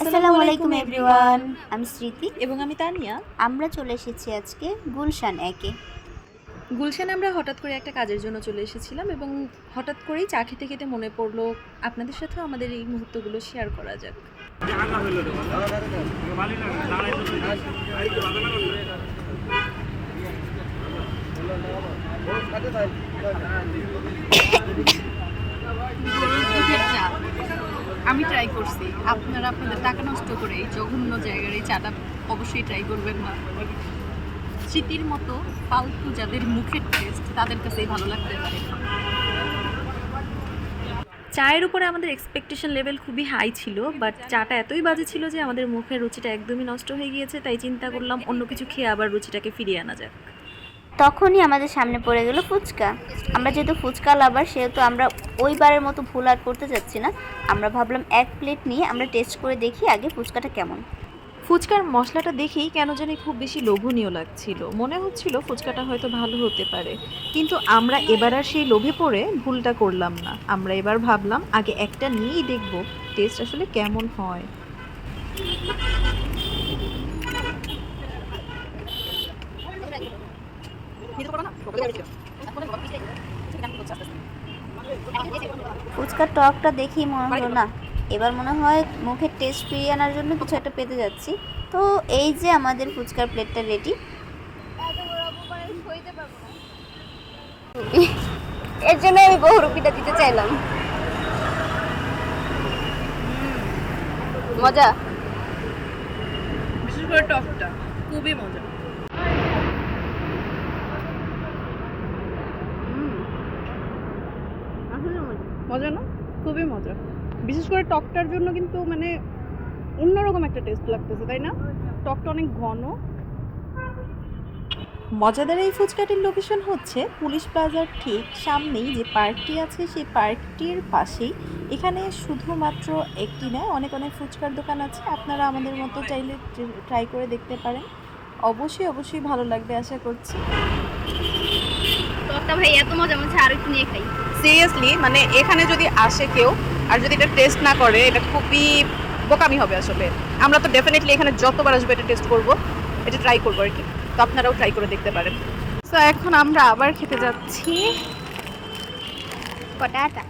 আসসালামু আলাইকুম এভরিওয়ান আমি স্মৃতি। এবং আমি তানিয়া। আমরা চলে এসেছি আজকে গুলশান একে। গুলশানে আমরা হঠাৎ করে একটা কাজের জন্য চলে এসেছিলাম এবং হঠাৎ করেই চা খেতে খেতে মনে পড়ল আপনাদের সাথেও আমাদের এই মুহূর্তগুলো শেয়ার করা যাক। আমি ট্রাই করছি। আপনারা আপনাদের টাকা নষ্ট করে এই জঘন্য জায়গার এই চাটা অবশ্যই ট্রাই করবেন না। স্মৃতির মতো ফালতু যাদের মুখের টেস্ট তাদের কাছেই ভালো লাগতে পারে। চায়ের উপরে আমাদের এক্সপেকটেশন লেভেল খুবই হাই ছিল বাট চাটা এতই বাজে ছিল যে আমাদের মুখের রুচিটা একদমই নষ্ট হয়ে গিয়েছে, তাই চিন্তা করলাম অন্য কিছু খেয়ে আবার রুচিটাকে ফিরিয়ে আনা যাক। তখনই আমাদের সামনে পড়ে গেল ফুচকা। আমরা যেহেতু ফুচকা লাভার সেহেতু আমরা ওইবারের মতো ভুল আর করতে যাচ্ছি না। আমরা ভাবলাম এক প্লেট নিয়ে আমরা টেস্ট করে দেখি আগে ফুচকাটা কেমন। ফুচকার মশলাটা দেখেই কেন জানি খুব বেশি লোভনীয় লাগছিল। মনে হচ্ছিল ফুচকাটা হয়তো ভালো হতে পারে। কিন্তু আমরা এবার আর সেই লোভে পড়ে ভুলটা করলাম না। আমরা এবার ভাবলাম, আগে একটা নিয়েই দেখব টেস্ট আসলে কেমন হয়। ফুচকার টকটা দেখেই মনে হলো না। এবার মনে হয় মুখের টেস্ট ফিরিয়ে আনার জন্য কিছু একটা পেতে যাচ্ছি। তো এই যে আমাদের ফুচকার প্লেটটা রেডি এর জন্য আমি বহুরূপীটা দিতে চাইলাম। মজা? বিশেষ করে টকটা খুবই মজা। মজা না? খুবই মজা। বিশেষ করে টকটার জন্য কিন্তু মানে অন্যরকম একটা টেস্ট লাগতেছে তাই না? টকটা অনেক ঘন। মজাদার এই ফুচকাটির লোকেশন হচ্ছে পুলিশ প্লাজার ঠিক সামনেই যে পার্কটি আছে সেই পার্কটির পাশেই। এখানে শুধুমাত্র একটি নয় অনেক অনেক ফুচকার দোকান আছে। আপনারা আমাদের মতো চাইলে ট্রাই করে দেখতে পারেন। অবশ্যই অবশ্যই ভালো লাগবে আশা করছি। টকটা ভাই এত মজা মনে হচ্ছে আর একটু নিয়ে খাই। সিরিয়াসলি মানে এখানে যদি আসে কেউ আর যদি এটা টেস্ট না করে এটা খুবই বোকামি হবে আসলে। আমরা তো ডেফিনেটলি এখানে যতবার আসব এটা টেস্ট করব এটা ট্রাই করব আর কি। তো আপনারাও ট্রাই করে দেখতে পারেন। তো এখন আমরা আবার খেতে যাচ্ছি। পটাটা।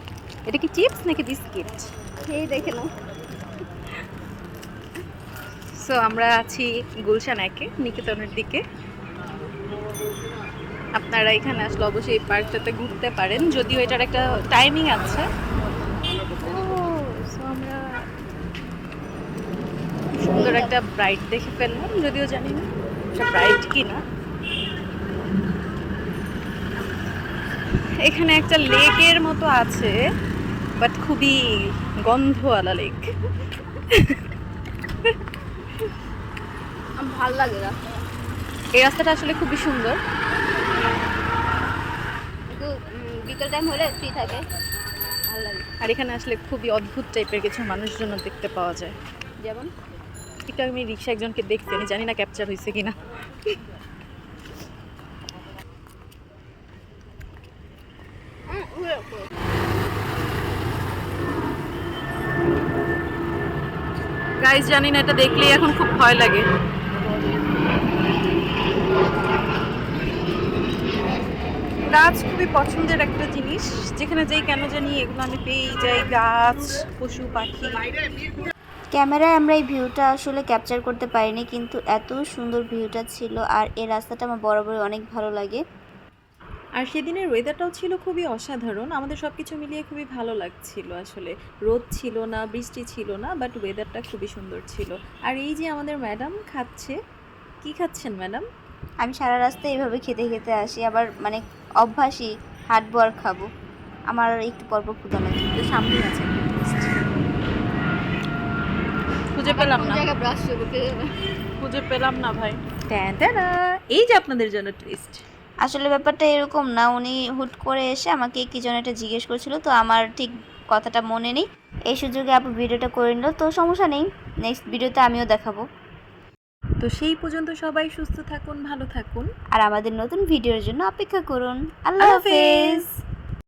এটা কি চিপস নাকি বিস্কিট এই দেখে নাও। সো আমরা আছি গুলশান একে নিকেতনের দিকে। আপনারা এখানে আসলে অবশ্যই এই পার্কটাতে ঘুরতে পারেন। যদিও এটার একটা টাইমিং আছে। আমরা সুন্দর একটা ব্রাইট দেখে ফেললাম যদিও জানি না এটা ব্রাইট কি না এখানে একটা লেকের মতো আছে বাট খুবই গন্ধওয়ালা লেক ভালো লাগে না। এই রাস্তাটা আসলে খুবই সুন্দর। টাইম হলে ফ্রি থাকে। ভালো লাগে। আর এখানে আসলে খুবই অদ্ভুত টাইপের কিছু মানুষজন দেখতে পাওয়া যায়। যেমন? একটু আমি রিক্সা একজনকে দেখছি আমি জানি না ক্যাপচার হয়েছে কিনা। গাইজ জানি না এটা দেখলেই এখন খুব ভয় লাগে। গাছ খুবই পছন্দের একটা জিনিস যেখানে যেই কেন জানি এগুলো আমি পেয়েই যাই গাছ পশু পাখি। ক্যামেরায় আমরা এই ভিউটা আসলে ক্যাপচার করতে পারিনি কিন্তু এত সুন্দর ভিউটা ছিল আর এই রাস্তাটা আমার বরাবরই অনেক ভালো লাগে। আর সেদিনের ওয়েদারটাও ছিল খুবই অসাধারণ আমাদের সব কিছু মিলিয়ে খুবই ভালো লাগছিল আসলে। রোদ ছিল না বৃষ্টি ছিল না বাট ওয়েদারটা খুবই সুন্দর ছিল। আর এই যে আমাদের ম্যাডাম খাচ্ছে কি খাচ্ছেন ম্যাডাম আমি সারা রাস্তায় এইভাবে খেতে খেতে আসি আবার মানে অভ্যাসই হাঁটবো আর খাব। আমার একটু পরপর ক্ষুদা লাগে তো সামনেই আছে খুঁজে পেলাম না। ব্রাশ খুঁজে পেলাম না ভাই। এই যে আপনাদের জন্য টেস্ট আসলে ব্যাপারটা এরকম না উনি হুট করে এসে আমাকে কি যেন এটা জিজ্ঞেস করছিল তো আমার ঠিক কথাটা মনে নেই। এই সুযোগে আপু ভিডিওটা করে নিল তো সমস্যা নেই। নেক্সট ভিডিওতে আমিও দেখাবো। তো সেই পর্যন্ত সবাই সুস্থ থাকুন ভালো থাকুন। আর আমাদের নতুন ভিডিওর জন্য অপেক্ষা করুন। আল্লাহ। হাফেজ।